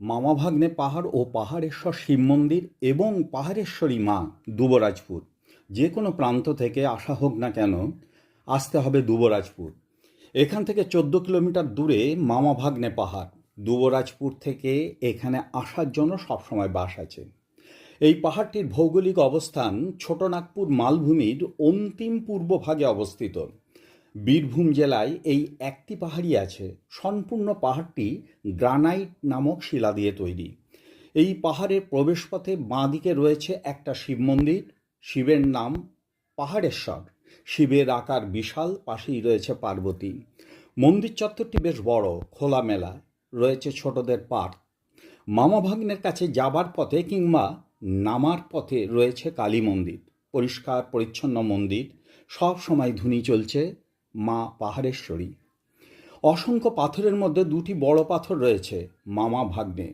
মামা ভাগ্নে পাহাড় ও পাহাড়েশ্বর শিব মন্দির এবং পাহাড়েশ্বরী মা দুবরাজপুর। যে কোনো প্রান্ত থেকে আসা হোক না কেন, আসতে হবে দুবরাজপুর। এখান থেকে চোদ্দ কিলোমিটার দূরে মামা ভাগ্নে পাহাড়। দুবরাজপুর থেকে এখানে আসার জন্য সবসময় বাস আছে। এই পাহাড়টির ভৌগোলিক অবস্থান ছোটনাগপুর মালভূমির অন্তিম পূর্ব ভাগে অবস্থিত। বীরভূম জেলায় এই একটি পাহাড়ি আছে। সম্পূর্ণ পাহাড়টি গ্রানাইট নামক শিলা দিয়ে তৈরি। এই পাহাড়ের প্রবেশপথে বাঁ দিকে রয়েছে একটা শিব মন্দির। শিবের নাম পাহাড়েশ্বর। শিবের আকার বিশাল, পাশেই রয়েছে পার্বতী। মন্দির চত্বরটি বেশ বড়, খোলামেলা, রয়েছে ছোটদের পার্ক। মামা ভাগ্নের কাছে যাবার পথে কিংবা নামার পথে রয়েছে কালী মন্দির। পরিষ্কার, পরিচ্ছন্ন মন্দির। সব সময় ধুনি চলছে। মা পাহাড়েশ্বরী। অসংখ্য পাথরের মধ্যে দুটি বড় পাথর রয়েছে মামা ভাগ্নে।